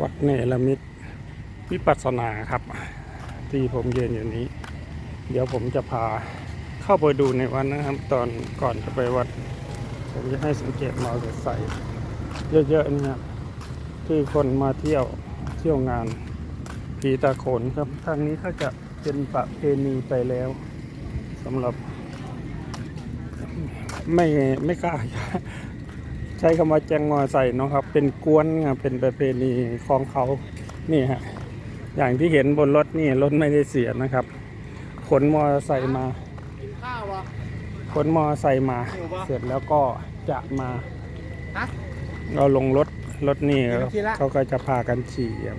วัดเนรมิตวิปัสสนาครับ ที่ผมเยืนอยู่นี้ เดี๋ยวผมจะพาเข้าไปดูในวัดนะครับ ตอนก่อนจะไปวัด ผมจะให้สังเกตมอเตอร์ไซค์เยอะๆนี่ครับที่คนมาเที่ยวเที่ยวงานผีตาโขนครับทางนี้เขาจะเป็นประเพณีไปแล้วสำหรับไม่ไม่กล้า ใช้คำว่าแจงมอใส่เนาะครับ เป็นกวนครับเป็นประเพณีของเขานี่ฮะอย่างที่เห็นบนรถนี่รถไม่ได้เสียนะครับ ขนมอไซค์มาข้าวอะขนมอไซค์มาหิวปะเสร็จแล้วก็จะมาฮะเราลงรถรถนี่กินกินละเขาก็จะพากันฉี่อะ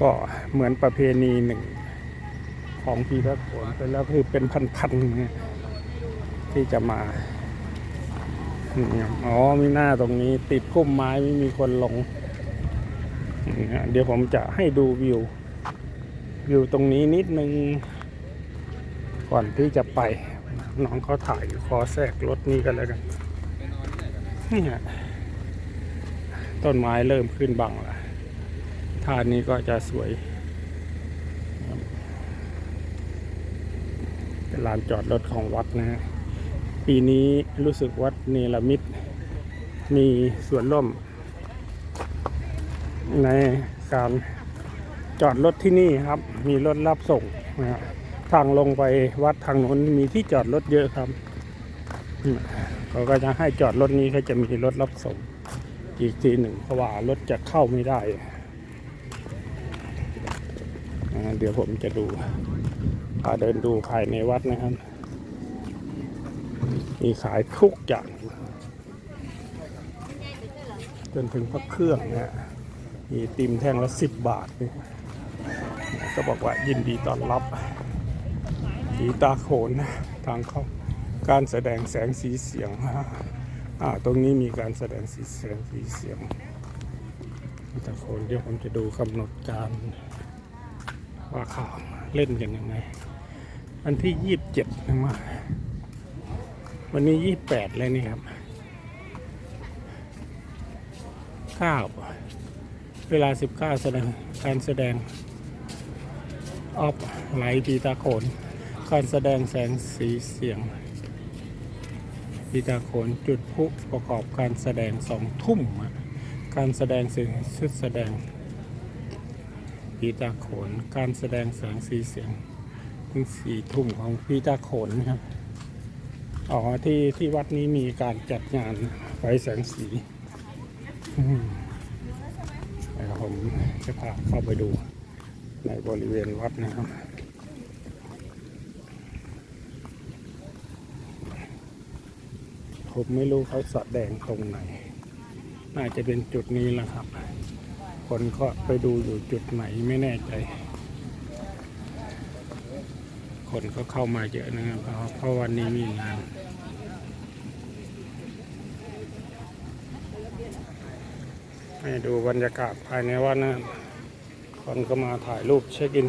ก็เหมือนประเพณีหนึ่ง ของพีทโขนไปแล้วคือเป็นพันๆเนี่ยที่จะมานี่ครับ อ๋อมีหน้าตรงนี้ติดพุ่มไม้ไม่มีคนลง เดี๋ยวผมจะให้ดูวิว วิวตรงนี้นิดนึง ก่อนที่จะไป น้องเขาถ่ายอยู่ขอแทรกรถนี้กันแล้วกันนี่ฮะต้นไม้เริ่มขึ้นบังล้วท่านี้ก็จะสวยเป็นลานจอดรถของวัดนะฮะ ปีนี้รู้สึกวัดเนรมิต มีสวนร่ม ในการจอดรถที่นี่ครับ มีรถรับส่งนะทางลงไปวัดทางโน้นมีที่จอดรถเยอะครับเขาก็จะให้จอดรถนี้ก็จะมีรถรับส่ง อีกทีหนึ่งเพราะว่ารถจะเข้าไม่ได้ เดี๋ยวผมจะดูพาเดินดูภายในวัดนะครับ มีขายทุกอย่างจนถึงพระเครื่องนะฮะมีติมแท่งละสิบบาทนี่ก็บอกว่ายินดีต้อนรับผีตาโขนทางเข้าการแสดงแสงสีเสียงอ่าตรงนี้มีการแสดงสีแสงสีเสียงผีตาโขนเดี๋ยวผมจะดูกำหนดการว่าข่าวเล่นกันยังไงวันที่ยี่สิบเจ็ดนะมา วันนี้ยี่แปดเลยนี่ครับเก้าเวลาสิบเก้าแสดงการแสดงออฟไลท์ปีตาโขนการแสดงแสงสีเสียงปีตาโขนจุดพุประกอบการแสดงสองทุ่ม การแสดงเสียงชุดแสดงปีตาโขนการแสดงแสงสีเสียงถึงสี่ทุ่มของปีตาโขนนะครับ อ๋อที่ที่วัดนี้มีการจัดงานไฟแสงสีอืมเดี๋ยวผมจะพาเข้าไปดูในบริเวณวัดนะครับผมไม่รู้เขาแสดงตรงไหน น่าจะเป็นจุดนี้แหละครับ คนก็ไปดูอยู่จุดไหนไม่แน่ใจ คนก็เข้ามาเยอะนะครับเพราะวันนี้มีงานให้ดูบรรยากาศภายในวัดนะครับคนก็มาถ่ายรูปเช็คอิน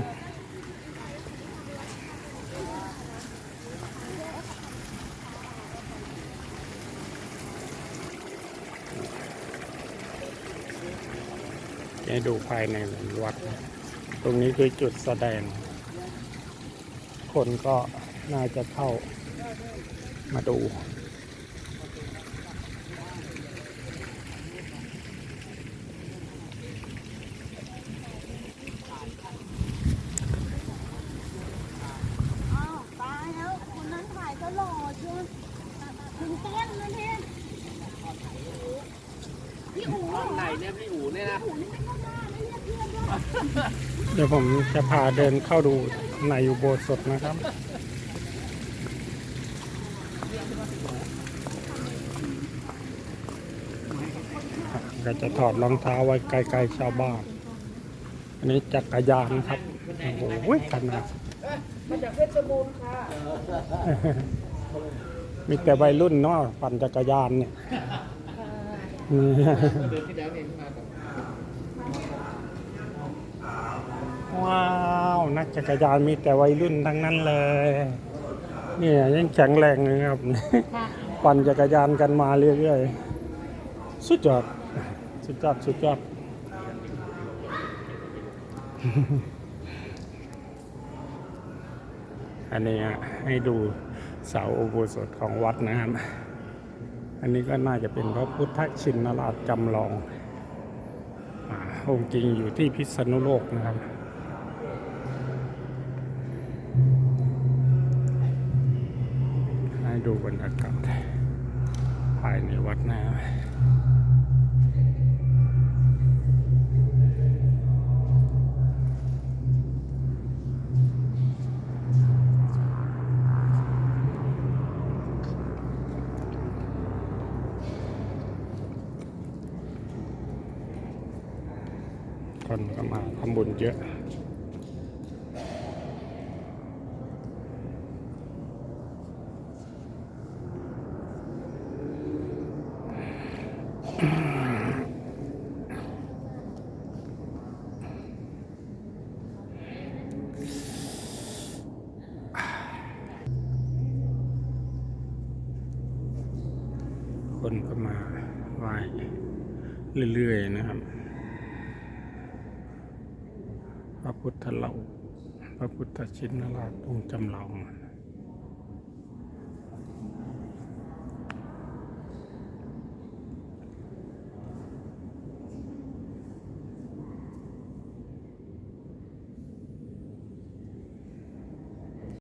ให้ดูภายในวัด ตรงนี้คือจุดแสดง คนก็น่าจะเข้ามาดูอ้าวตายแล้วคนนั้นถ่ายก็หล่อเชียวถึงต้นนะเนี่ยพี่อู๋เหรอไหนเนี่ยพี่อู๋เนี่ยนะอู๋นี่ไม่เข้าหน้าเลยเนี่ยเพื่อนด้วย เดี๋ยวผมจะพาเดินเข้าดู ในอุโบสถนะครับก็จะถอดรองเท้าไว้ไกลๆชาวบ้าน อันนี้จักรยานครับ โอ้โหขนาดมาจากเพชรบูรณ์ค่ะ มีแต่วัยรุ่นเนาะปั่นจักรยานเนี่ยนี่เดือนที่แล้วเองมากับว้าว นักจักรยานมีแต่วัยรุ่นทั้งนั้นเลย เนี่ยยังแข็งแรงเลยครับ ปั่นจักรยานกันมาเรื่อยๆ สุดยอด สุดยอด สุดยอด อันนี้อะให้ดูเสาอุโบสถของวัดนะครับ อันนี้ก็น่าจะเป็นพระพุทธชินราชจำลองอาองค์จริงอยู่ที่พิษณุโลกนะครับ ดูบรรยากาศภายในวัดนะคนก็มาทำบุญเยอะ คนก็มาไหว้เรื่อยๆนะครับ พระพุทธเล่าพระพุทธชินราชองค์จำลอง